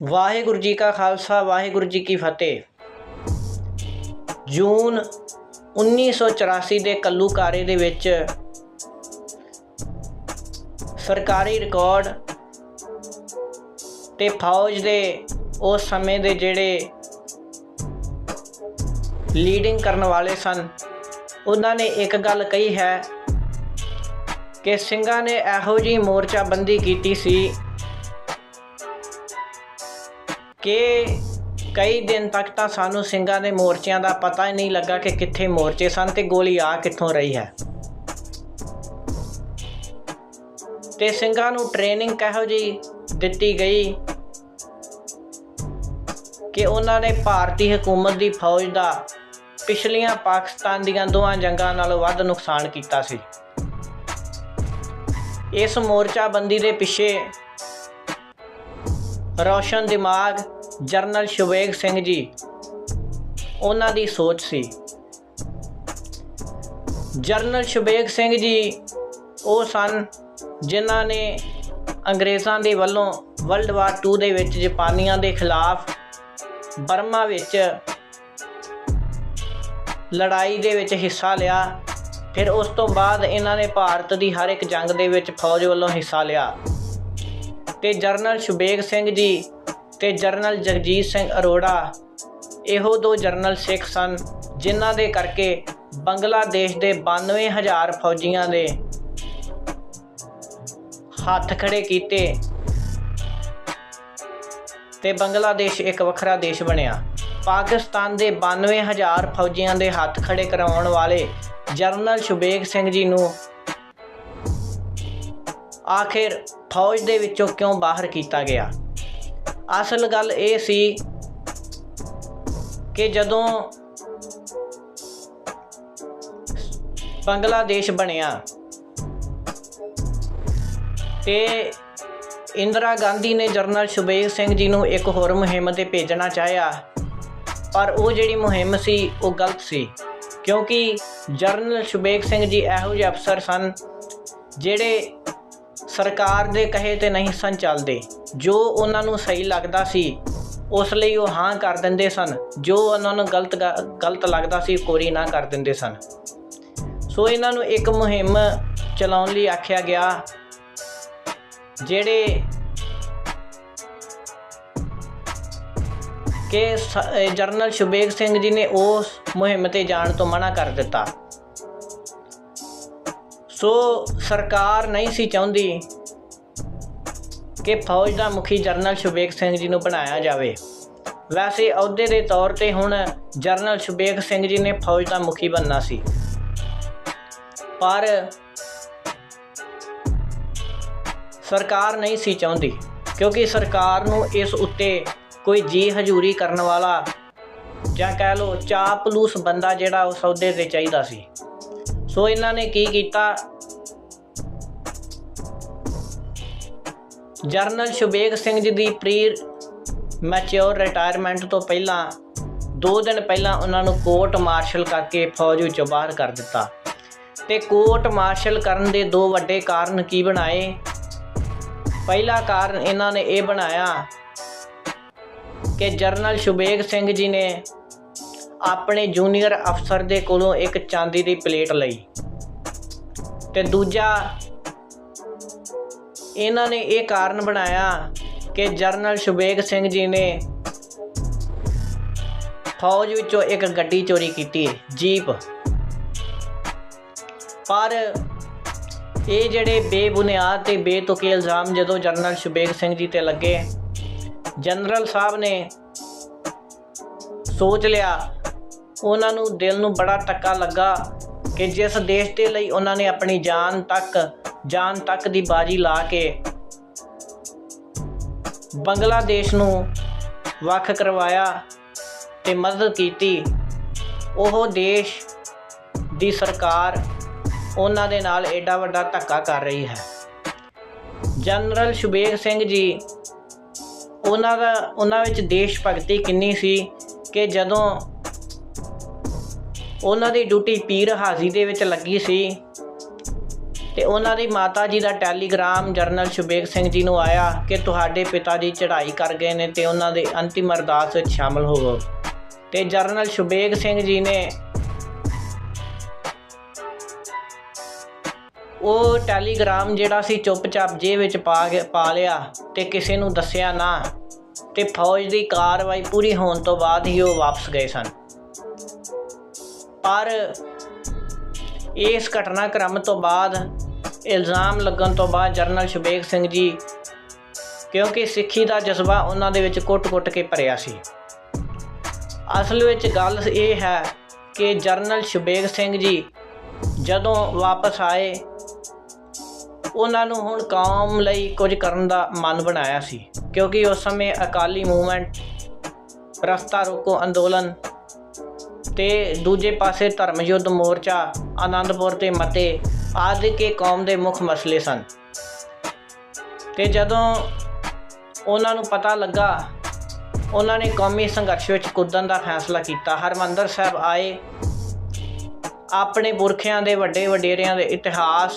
ਵਾਹਿਗੁਰੂ ਜੀ ਕਾ ਖਾਲਸਾ, ਵਾਹਿਗੁਰੂ ਜੀ ਕੀ ਫਤਿਹ। ਜੂਨ 1984 ਦੇ ਕੱਲੂਕਾਰੇ ਦੇ ਵਿੱਚ ਸਰਕਾਰੀ ਰਿਕਾਰਡ ਤੇ ਫੌਜ ਦੇ ਉਸ ਸਮੇਂ ਦੇ ਜਿਹੜੇ ਲੀਡਿੰਗ ਕਰਨ ਵਾਲੇ ਸਨ, ਉਹਨਾਂ ਨੇ ਇੱਕ ਗੱਲ ਕਹੀ ਹੈ ਕਿ ਸਿੰਘਾਂ ਨੇ ਇਹੋ ਜਿਹੀ ਮੋਰਚਾਬੰਦੀ ਕੀਤੀ ਸੀ ਕਿ ਕਈ ਦਿਨ ਤੱਕ ਤਾਂ ਸਾਨੂੰ ਸਿੰਘਾਂ ਦੇ ਮੋਰਚਿਆਂ ਦਾ ਪਤਾ ਹੀ ਨਹੀਂ ਲੱਗਾ ਕਿ ਕਿੱਥੇ ਮੋਰਚੇ ਸਨ ਤੇ ਗੋਲੀ ਆ ਕਿੱਥੋਂ ਰਹੀ ਹੈ। ਤੇ ਸਿੰਘਾਂ ਨੂੰ ਟ੍ਰੇਨਿੰਗ ਕਿਹੋ ਜੀ ਦਿੱਤੀ ਗਈ ਕਿ ਉਹਨਾਂ ਨੇ ਭਾਰਤੀ ਹਕੂਮਤ ਦੀ ਫੌਜ ਦਾ ਪਿਛਲੀਆਂ ਪਾਕਿਸਤਾਨ ਦੀਆਂ ਦੋਹਾਂ ਜੰਗਾਂ ਨਾਲੋਂ ਵੱਧ ਨੁਕਸਾਨ ਕੀਤਾ ਸੀ। ਇਸ ਮੋਰਚਾ ਬੰਦੀ ਦੇ ਪਿੱਛੇ ਰੌਸ਼ਨ ਦਿਮਾਗ, ਜਰਨਲ ਸ਼ੁਵੇਗ ਸਿੰਘ ਜੀ। ਉਹਨਾਂ ਦੀ ਸੋਚ ਸੀ। ਜਰਨਲ ਸ਼ੁਵੇਗ ਸਿੰਘ ਜੀ, ਉਹ ਸਨ ਜਿਨ੍ਹਾਂ ਨੇ ਅੰਗਰੇਜ਼ਾਂ ਦੇ ਵੱਲੋਂ ਵਰਲਡ ਵਾਰ 2 ਦੇ ਵਿੱਚ ਜਾਪਾਨੀਆਂ ਦੇ ਖਿਲਾਫ ਬਰਮਾ ਵਿੱਚ ਲੜਾਈ ਦੇ ਵਿੱਚ ਹਿੱਸਾ ਲਿਆ। ਫਿਰ ਉਸ ਤੋਂ ਬਾਅਦ ਇਹਨਾਂ ਨੇ ਭਾਰਤ ਦੀ ਹਰ ਇੱਕ ਜੰਗ ਦੇ ਵਿੱਚ ਫੌਜ ਵੱਲੋਂ ਹਿੱਸਾ ਲਿਆ। ਤੇ ਜਰਨਲ ਸ਼ੁਬੇਗ ਸਿੰਘ ਜੀ ਤੇ ਜਰਨਲ ਜਗਜੀਤ ਸਿੰਘ ਅਰੋੜਾ। ਇਹੋ ਦੋ ਜਰਨਲ ਸਿੱਖ ਸਨ, ਜਿਨ੍ਹਾਂ ਦੇ ਕਰਕੇ ਬੰਗਲਾਦੇਸ਼ ਦੇ 92000 ਫੌਜੀਆਂ ਦੇ ਹੱਥ ਖੜੇ ਕੀਤੇ ਤੇ ਬੰਗਲਾਦੇਸ਼ ਇੱਕ ਵੱਖਰਾ ਦੇਸ਼ ਬਣਿਆ। ਪਾਕਿਸਤਾਨ ਦੇ 92000 ਫੌਜੀਆਂ ਦੇ ਹੱਥ ਖੜੇ ਕਰਾਉਣ ਵਾਲੇ ਜਰਨਲ ਸ਼ੁਬੇਗ ਸਿੰਘ ਜੀ ਨੂੰ ਆਖਿਰ ਫੌਜ ਦੇ ਵਿੱਚੋਂ ਕਿਉਂ ਬਾਹਰ ਕੀਤਾ ਗਿਆ? ਅਸਲ ਗੱਲ ਇਹ ਸੀ ਕਿ ਜਦੋਂ ਬੰਗਲਾਦੇਸ਼ ਬਣਿਆ ਤੇ ਇੰਦਰਾ ਗਾਂਧੀ ਨੇ ਜਰਨਲ ਸ਼ੁਬੇਗ ਸਿੰਘ ਜੀ ਨੂੰ ਇੱਕ ਹੋਰ ਮੁਹਿੰਮ ਤੇ ਭੇਜਣਾ ਚਾਹਿਆ, ਪਰ ਉਹ ਜਿਹੜੀ ਮੁਹਿੰਮ ਸੀ, ਉਹ ਗਲਤ ਸੀ। ਕਿਉਂਕਿ ਜਰਨਲ ਸ਼ੁਬੇਗ ਸਿੰਘ ਜੀ ਇਹੋ ਜਿਹੇ ਅਫਸਰ ਸਨ ਜਿਹੜੇ ਸਰਕਾਰ ਦੇ ਕਹੇ ਤੇ ਨਹੀਂ ਸਨ ਚੱਲਦੇ। ਜੋ ਉਹਨਾਂ ਨੂੰ ਸਹੀ ਲੱਗਦਾ ਸੀ, ਉਸ ਲਈ ਉਹ ਹਾਂ ਕਰ ਦਿੰਦੇ ਸਨ। ਜੋ ਉਹਨਾਂ ਨੂੰ ਗਲਤ ਗ- ਗਲਤ ਲੱਗਦਾ ਸੀ ਕੋਰੀ ਨਾ ਕਰ ਦਿੰਦੇ ਸਨ। ਸੋ ਇਹਨਾਂ ਨੂੰ ਇੱਕ ਮੁਹਿੰਮ ਚਲਾਉਣ ਲਈ ਆਖਿਆ ਗਿਆ, ਜਿਹੜੇ ਕਿ ਸ- ਅਹ ਜਰਨਲ ਸ਼ੁਬੇਗ ਸਿੰਘ ਜੀ ਨੇ ਉਸ ਮੁਹਿੰਮ ਤੇ ਜਾਣ ਤੋਂ ਮਨਾ ਕਰ ਦਿੱਤਾ। ਸੋ ਸਰਕਾਰ ਨਹੀਂ ਸੀ ਚਾਹੁੰਦੀ ਕਿ ਫੌਜ ਦਾ ਮੁਖੀ ਜਰਨਲ ਸੁਬੇਕ ਸਿੰਘ ਜੀ ਨੂੰ ਬਣਾਇਆ ਜਾਵੇ। ਵੈਸੇ ਅਹੁਦੇ ਦੇ ਤੌਰ ਤੇ ਹੁਣ ਜਰਨਲ ਸੁਬੇਕ ਸਿੰਘ ਜੀ ਨੇ ਫੌਜ ਦਾ ਮੁਖੀ ਬਣਨਾ ਸੀ। ਪਰ ਸਰਕਾਰ ਨਹੀਂ ਸੀ ਚਾਹੁੰਦੀ, ਕਿਉਂਕਿ ਸਰਕਾਰ ਨੂੰ ਇਸ ਉੱਤੇ ਕੋਈ ਜੀ ਹਜੂਰੀ ਕਰਨ ਵਾਲਾ ਜਾਂ ਕਹਿ ਲਓ ਚਾਪਲੂਸ ਬੰਦਾ ਜਿਹੜਾ ਉਸ ਅਹੁਦੇ ਤੇ ਚਾਹੀਦਾ ਸੀ। ਸੋ ਇਹਨਾਂ ਨੇ ਕੀ ਕੀਤਾ? ਜਰਨਲ ਸ਼ੁਬੇਗ ਸਿੰਘ ਜੀ ਦੀ ਪ੍ਰੀ ਮੈਚਿਓਰ ਰਿਟਾਇਰਮੈਂਟ ਤੋਂ ਪਹਿਲਾਂ 2 ਦਿਨ ਪਹਿਲਾਂ ਉਹਨਾਂ ਨੂੰ ਕੋਰਟ ਮਾਰਸ਼ਲ ਕਰਕੇ ਫੌਜ ਵਿੱਚੋਂ ਬਾਹਰ ਕਰ ਦਿੱਤਾ। ਤੇ ਕੋਰਟ ਮਾਰਸ਼ਲ ਕਰਨ ਦੇ ਦੋ ਵੱਡੇ ਕਾਰਨ ਕੀ ਬਣਾਏ? ਪਹਿਲਾ ਕਾਰਨ ਇਹਨਾਂ ਨੇ ਇਹ ਬਣਾਇਆ ਕਿ ਜਰਨਲ ਸ਼ੁਬੇਗ ਸਿੰਘ ਜੀ ਨੇ ਆਪਣੇ ਜੂਨੀਅਰ ਅਫਸਰ ਦੇ ਕੋਲੋਂ ਇੱਕ ਚਾਂਦੀ ਦੀ ਪਲੇਟ ਲਈ। ਤੇ ਦੂਜਾ, ਇਹਨਾਂ ਨੇ ਇਹ ਕਾਰਨ ਬਣਾਇਆ ਕਿ ਜਰਨਲ ਸ਼ੁਬੇਗ ਸਿੰਘ ਜੀ ਨੇ ਫੌਜ ਵਿੱਚੋਂ ਇੱਕ ਗੱਡੀ ਚੋਰੀ ਕੀਤੀ ਜੀਪ। ਪਰ ਇਹ ਜਿਹੜੇ ਬੇਬੁਨਿਆਦ ਤੇ ਬੇਤੁਕੇ ਇਲਜ਼ਾਮ ਜਦੋਂ ਜਰਨਲ ਸ਼ੁਬੇਗ ਸਿੰਘ ਜੀ ਤੇ ਲੱਗੇ, ਜਨਰਲ ਸਾਹਿਬ ਨੇ ਸੋਚ ਲਿਆ ਉਹਨਾਂ ਨੂੰ ਦਿਲ ਨੂੰ ਬੜਾ ਧੱਕਾ ਲੱਗਾ ਕਿ ਜਿਸ ਦੇਸ਼ ਦੇ ਲਈ ਉਹਨਾਂ ਨੇ ਆਪਣੀ ਜਾਨ ਤੱਕ ਜਾਨ ਤੱਕ ਦੀ ਬਾਜੀ ਲਾ ਕੇ ਬੰਗਲਾਦੇਸ਼ ਨੂੰ ਵੱਖ ਕਰਵਾਇਆ ਤੇ ਮਦਦ ਕੀਤੀ, ਉਹ ਦੇਸ਼ ਦੀ ਸਰਕਾਰ ਉਹਨਾਂ ਦੇ ਨਾਲ ਐਡਾ ਵੱਡਾ ਧੱਕਾ ਕਰ ਰਹੀ ਹੈ। ਜਨਰਲ ਸ਼ੁਬੇਗ ਸਿੰਘ ਜੀ, ਉਹਨਾਂ ਦਾ, ਉਹਨਾਂ ਵਿੱਚ ਦੇਸ਼ ਭਗਤੀ ਕਿੰਨੀ ਸੀ ਕਿ ਜਦੋਂ ਉਹਨਾਂ ਦੀ ਡਿਊਟੀ ਪੀਰ ਹਾਜ਼ੀ ਦੇ ਵਿੱਚ ਲੱਗੀ ਸੀ। ਤੇ ਉਹਨਾਂ ਦੀ ਮਾਤਾ ਜੀ ਦਾ ਟੈਲੀਗ੍ਰਾਮ ਜਰਨਲ ਸ਼ੁਬੇਗ ਸਿੰਘ ਜੀ ਨੂੰ ਆਇਆ ਕਿ ਤੁਹਾਡੇ ਪਿਤਾ ਜੀ ਚੜ੍ਹਾਈ ਕਰ ਗਏ ਨੇ ਤੇ ਉਹਨਾਂ ਦੇ ਅੰਤਿਮ ਅਰਦਾਸ ਵਿੱਚ ਸ਼ਾਮਲ ਹੋਵੋ ਤੇ ਜਰਨਲ ਸ਼ੁਬੇਗ ਸਿੰਘ ਜੀ ਨੇ ਉਹ ਟੈਲੀਗ੍ਰਾਮ ਜਿਹੜਾ ਸੀ ਚੁੱਪਚਾਪ ਜੇ ਵਿੱਚ ਪਾ ਪਾ ਲਿਆ ਤੇ ਕਿਸੇ ਨੂੰ ਦੱਸਿਆ ਨਾ, ਤੇ ਫੌਜ ਦੀ ਕਾਰਵਾਈ ਪੂਰੀ ਹੋਣ ਤੋਂ ਬਾਅਦ ਹੀ ਉਹ ਵਾਪਸ ਗਏ ਸਨ। ਪਰ ਇਸ ਘਟਨਾਕ੍ਰਮ ਤੋਂ ਬਾਅਦ ਇਲਜ਼ਾਮ ਲੱਗਣ ਤੋਂ ਬਾਅਦ ਜਰਨਲ ਸ਼ੁਬੇਗ ਸਿੰਘ ਜੀ, ਕਿਉਂਕਿ ਸਿੱਖੀ ਦਾ ਜਜ਼ਬਾ ਉਹਨਾਂ ਦੇ ਵਿੱਚ ਕੁੱਟ-ਕੁੱਟ ਕੇ ਭਰਿਆ ਸੀ। ਅਸਲ ਵਿੱਚ ਗੱਲ ਇਹ ਹੈ ਕਿ ਜਰਨਲ ਸ਼ੁਬੇਗ ਸਿੰਘ ਜੀ ਜਦੋਂ ਵਾਪਸ ਆਏ, ਉਹਨਾਂ ਨੂੰ ਹੁਣ ਕੌਮ ਲਈ ਕੁਝ ਕਰਨ ਦਾ ਮਨ ਬਣਾਇਆ ਸੀ, ਕਿਉਂਕਿ ਉਸ ਸਮੇਂ ਅਕਾਲੀ ਮੂਵਮੈਂਟ ਰਸਤਾ ਰੋਕੋ ਅੰਦੋਲਨ ਤੇ ਦੂਜੇ ਪਾਸੇ ਧਰਮ ਯੁੱਧ ਮੋਰਚਾ, ਆਨੰਦਪੁਰ ਤੇ ਮਤੇ ਆਦਿ ਕੇ ਕੌਮ ਦੇ ਮੁੱਖ ਮਸਲੇ ਸਨ। ਤੇ ਜਦੋਂ ਉਹਨਾਂ ਨੂੰ ਪਤਾ ਲੱਗਾ, ਉਹਨਾਂ ਨੇ ਕੌਮੀ ਸੰਘਰਸ਼ ਵਿੱਚ ਕੁੱਦਣ ਦਾ ਫੈਸਲਾ ਕੀਤਾ। ਹਰਮੰਦਰ ਸਾਹਿਬ ਆਏ। ਆਪਣੇ ਪੁਰਖਿਆਂ ਦੇ ਵੱਡੇ ਵਡੇਰਿਆਂ ਦੇ ਇਤਿਹਾਸ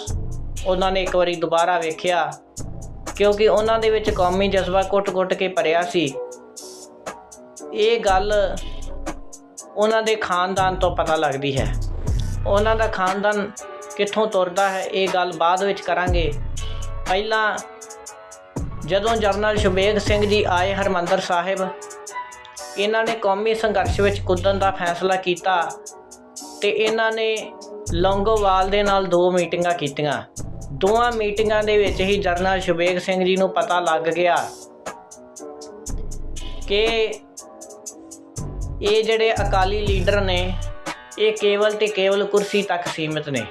ਉਹਨਾਂ ਨੇ ਇੱਕ ਵਾਰੀ ਦੁਬਾਰਾ ਵੇਖਿਆ, ਕਿਉਂਕਿ ਉਹਨਾਂ ਦੇ ਵਿੱਚ ਕੌਮੀ ਜਜ਼ਬਾ ਕੁੱਟ-ਕੁੱਟ ਕੇ ਭਰਿਆ ਸੀ। ਇਹ ਗੱਲ ਉਹਨਾਂ ਦੇ ਖਾਨਦਾਨ ਤੋਂ ਪਤਾ ਲੱਗਦੀ ਹੈ। ਉਹਨਾਂ ਦਾ ਖਾਨਦਾਨ ਕਿੱਥੋਂ ਤੁਰਦਾ ਹੈ, ਇਹ ਗੱਲ ਬਾਅਦ ਵਿੱਚ ਕਰਾਂਗੇ। ਪਹਿਲਾਂ ਜਦੋਂ ਜਰਨਲ ਸ਼ੁਬੇਗ ਸਿੰਘ ਜੀ ਆਏ ਹਰਮੰਦਰ ਸਾਹਿਬ, ਇਹਨਾਂ ਨੇ ਕੌਮੀ ਸੰਘਰਸ਼ ਵਿੱਚ ਕੁੱਦਣ ਦਾ ਫੈਸਲਾ ਕੀਤਾ ਤੇ ਇਹਨਾਂ ਨੇ ਲੌਂਗੋਵਾਲ ਦੇ ਨਾਲ ਦੋ ਮੀਟਿੰਗਾਂ ਕੀਤੀਆਂ। ਦੋਵਾਂ ਮੀਟਿੰਗਾਂ ਦੇ ਵਿੱਚ ਹੀ ਜਰਨਲ ਸ਼ੁਬੇਗ ਸਿੰਘ ਜੀ ਨੂੰ ਪਤਾ ਲੱਗ ਗਿਆ ਕਿ ਇਹ ਜਿਹੜੇ ਅਕਾਲੀ ਲੀਡਰ ਨੇ, ਇਹ ਕੇਵਲ ਤੇ ਕੇਵਲ ਕੁਰਸੀ ਤੱਕ ਸੀਮਿਤ ਨੇ।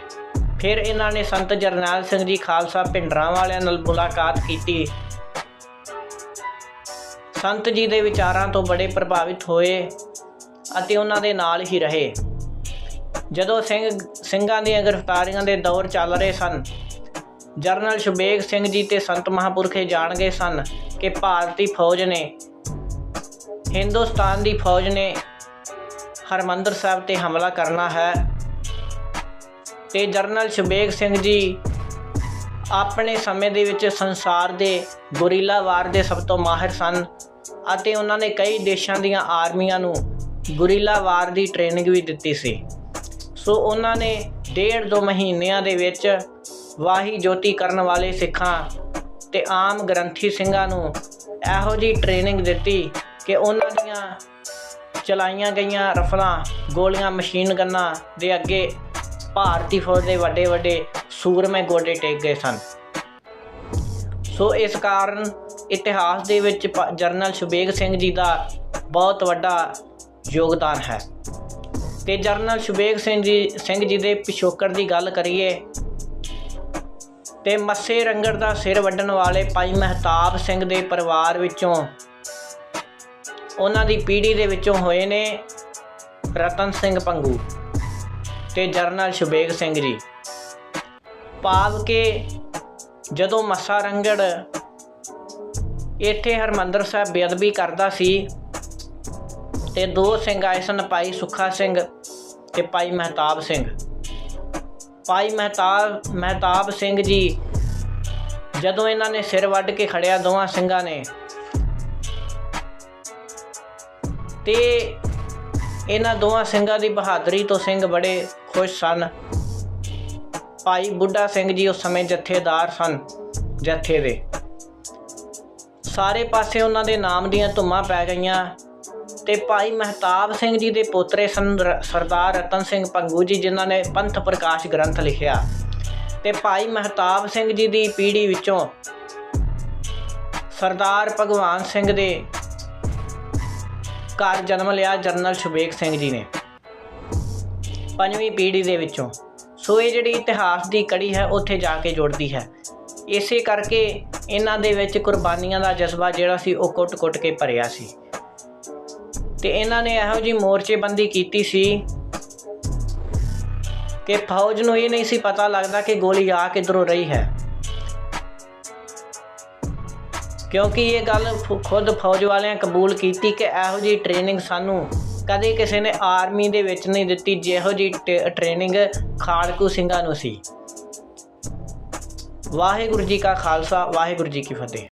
ਫਿਰ ਇਹਨਾਂ ਨੇ ਸੰਤ ਜਰਨੈਲ ਸਿੰਘ ਜੀ ਖਾਲਸਾ ਪਿੰਡਰਾਂ ਵਾਲਿਆਂ ਨਾਲ ਮੁਲਾਕਾਤ ਕੀਤੀ। ਸੰਤ ਜੀ ਦੇ ਵਿਚਾਰਾਂ ਤੋਂ ਬੜੇ ਪ੍ਰਭਾਵਿਤ ਹੋਏ ਅਤੇ ਉਹਨਾਂ ਦੇ ਨਾਲ ਹੀ ਰਹੇ। ਜਦੋਂ ਸਿੰਘ, ਸਿੰਘਾਂ ਦੀਆਂ ਗ੍ਰਿਫਤਾਰੀਆਂ ਦੇ ਦੌਰ ਚੱਲ ਰਹੇ ਸਨ, ਜਰਨਲ ਸ਼ੁਬੇਗ ਸਿੰਘ ਜੀ ਤੇ ਸੰਤ ਮਹਾਪੁਰਖੇ ਜਾਣ ਗਏ ਸਨ ਕਿ ਭਾਰਤੀ ਫੌਜ ਨੇ ਹਿੰਦੁਸਤਾਨ ਦੀ ਫੌਜ ਨੇ ਹਰਮੰਦਰ ਸਾਹਿਬ ਤੇ ਹਮਲਾ ਕਰਨਾ ਹੈ ਤੇ ਜਰਨਲ ਸ਼ਬੇਗ ਸਿੰਘ ਜੀ ਆਪਣੇ ਸਮੇਂ ਦੇ ਵਿੱਚ ਸੰਸਾਰ ਦੇ ਗੁਰੀਲਾ ਵਾਰ ਦੇ ਸਭ ਤੋਂ ਮਾਹਿਰ ਸਨ ਅਤੇ ਉਹਨਾਂ ਨੇ ਕਈ ਦੇਸ਼ਾਂ ਦੀਆਂ ਆਰਮੀਆਂ ਨੂੰ ਗੁਰੀਲਾ ਵਾਰ ਦੀ ਟ੍ਰੇਨਿੰਗ ਵੀ ਦਿੱਤੀ ਸੀ। ਸੋ ਉਹਨਾਂ ਨੇ ਡੇਢ ਦੋ ਮਹੀਨਿਆਂ ਦੇ ਵਿੱਚ ਵਾਹੀ ਜੋਤੀ ਕਰਨ ਵਾਲੇ ਸਿੱਖਾਂ ਤੇ ਆਮ ਗ੍ਰੰਥੀ ਸਿੰਘਾਂ ਨੂੰ ਇਹੋ ਜੀ ਟ੍ਰੇਨਿੰਗ ਦਿੱਤੀ ਕਿ ਉਹਨਾਂ ਦੀਆਂ ਚਲਾਈਆਂ ਗਈਆਂ ਰਫਲਾਂ, ਗੋਲੀਆਂ, ਮਸ਼ੀਨ ਗੰਨਾਂ ਦੇ ਅੱਗੇ ਭਾਰਤੀ ਫੌਜ ਦੇ ਵੱਡੇ ਵੱਡੇ ਸੂਰਮੇ ਗੋਡੇ ਟੇਕ ਗਏ ਸਨ। ਸੋ ਇਸ ਕਾਰਨ ਇਤਿਹਾਸ ਦੇ ਵਿੱਚ ਪ- ਜਰਨਲ ਸ਼ੁਬੇਗ ਸਿੰਘ ਜੀ ਦਾ ਬਹੁਤ ਵੱਡਾ ਯੋਗਦਾਨ ਹੈ। ਤੇ ਜਰਨਲ ਸ਼ੁਬੇਗ ਸਿੰਘ ਜੀ ਸਿੰਘ ਜੀ ਦੇ ਪਿਛੋਕੜ ਦੀ ਗੱਲ ਕਰੀਏ ਤੇ ਮੱਸੇ ਰੰਗੜ ਦਾ ਸਿਰ ਵੱਢਣ ਵਾਲੇ ਭਾਈ ਮਹਿਤਾਬ ਸਿੰਘ ਦੇ ਪਰਿਵਾਰ ਵਿੱਚੋਂ ਉਹਨਾਂ ਦੀ ਪੀੜ੍ਹੀ ਦੇ ਵਿੱਚੋਂ ਹੋਏ ਨੇ ਰਤਨ ਸਿੰਘ ਪੰਗੂ ਤੇ ਜਰਨਲ ਸ਼ੁਬੇਗ ਸਿੰਘ ਜੀ। ਭਾਵ ਕਿ ਜਦੋਂ ਮੱਸਾ ਰੰਗੜ ਇੱਥੇ ਹਰਮੰਦਰ ਸਾਹਿਬ ਬੇਅਦਬੀ ਕਰਦਾ ਸੀ ਤੇ ਦੋ ਸਿੰਘ ਆਏ ਸਨ, ਭਾਈ ਸੁੱਖਾ ਸਿੰਘ ਤੇ ਭਾਈ ਮਹਿਤਾਬ ਸਿੰਘ। ਭਾਈ ਮਹਿਤਾਬ ਮਹਿਤਾਬ ਸਿੰਘ ਜੀ ਜਦੋਂ ਇਹਨਾਂ ਨੇ ਸਿਰ ਵੱਢ ਕੇ ਖੜਿਆ, ਦੋਵਾਂ ਸਿੰਘਾਂ ਨੇ ਤੇ ਇਹਨਾਂ ਦੋਵਾਂ ਸਿੰਘਾਂ ਦੀ ਬਹਾਦਰੀ ਤੋਂ ਸਿੰਘ ਬੜੇ ਖੁਸ਼ ਸਨ। ਭਾਈ ਬੁੱਢਾ ਸਿੰਘ ਜੀ ਉਸ ਸਮੇਂ ਜਥੇਦਾਰ ਸਨ, ਜਥੇ ਦੇ। ਸਾਰੇ ਪਾਸੇ ਉਹਨਾਂ ਦੇ ਨਾਮ ਦੀਆਂ ਧੁੰਮਾਂ ਪੈ ਗਈਆਂ ਤੇ ਭਾਈ ਮਹਿਤਾਬ ਸਿੰਘ ਜੀ ਦੇ ਪੋਤਰੇ ਸਨ ਰ- ਸਰਦਾਰ ਰਤਨ ਸਿੰਘ ਪੰਗੂ ਜੀ, ਜਿਨ੍ਹਾਂ ਨੇ ਪੰਥ ਪ੍ਰਕਾਸ਼ ਗ੍ਰੰਥ ਲਿਖਿਆ। ਤੇ ਭਾਈ ਮਹਿਤਾਬ ਸਿੰਘ ਜੀ ਦੀ ਪੀੜ੍ਹੀ ਵਿੱਚੋਂ ਸਰਦਾਰ ਭਗਵਾਨ ਸਿੰਘ ਦੇ ਘਰ ਜਨਮ ਲਿਆ ਜਰਨਲ ਸ਼ੁਬੇਗ ਸਿੰਘ ਜੀ ਨੇ। ਪੰਜਵੀਂ ਪੀੜ੍ਹੀ ਦੇ ਵਿੱਚੋਂ। ਸੋ ਇਹ ਜਿਹੜੀ ਇਤਿਹਾਸ ਦੀ ਕੜੀ ਹੈ, ਉੱਥੇ ਜਾ ਕੇ ਜੁੜਦੀ ਹੈ। ਇਸੇ ਕਰਕੇ ਇਹਨਾਂ ਦੇ ਵਿੱਚ ਕੁਰਬਾਨੀਆਂ ਦਾ ਜਜ਼ਬਾ ਜਿਹੜਾ ਸੀ, ਉਹ ਕੁੱਟ-ਕੁੱਟ ਕੇ ਭਰਿਆ ਸੀ। ਤੇ ਇਹਨਾਂ ਨੇ ਇਹੋ ਜੀ ਮੋਰਚੇਬੰਦੀ ਕੀਤੀ ਸੀ ਕਿ ਫੌਜ ਨੂੰ ਇਹ ਨਹੀਂ ਸੀ ਪਤਾ ਲੱਗਦਾ ਕਿ ਗੋਲੀ ਆ ਕਿੱਧਰੋਂ ਰਹੀ ਹੈ। ਕਿਉਂਕਿ ਇਹ ਗੱਲ ਫੁ- ਖੁਦ ਫੌਜ ਵਾਲਿਆਂ ਕਬੂਲ ਕੀਤੀ ਕਿ ਇਹੋ ਜੀ ਟ੍ਰੇਨਿੰਗ ਸਾਨੂੰ ਕਦੇ ਕਿਸੇ ਨੇ ਆਰਮੀ ਦੇ ਵਿੱਚ ਨਹੀਂ ਦਿੱਤੀ, ਜਿਹੋ ਜੀ ਟ੍ਰੇਨਿੰਗ ਖਾੜਕੂ ਸਿੰਘਾਂ ਨੂੰ ਸੀ। ਵਾਹਿਗੁਰੂ ਜੀ ਕਾ ਖਾਲਸਾ, ਵਾਹਿਗੁਰੂ ਜੀ ਕੀ ਫਤਿਹ।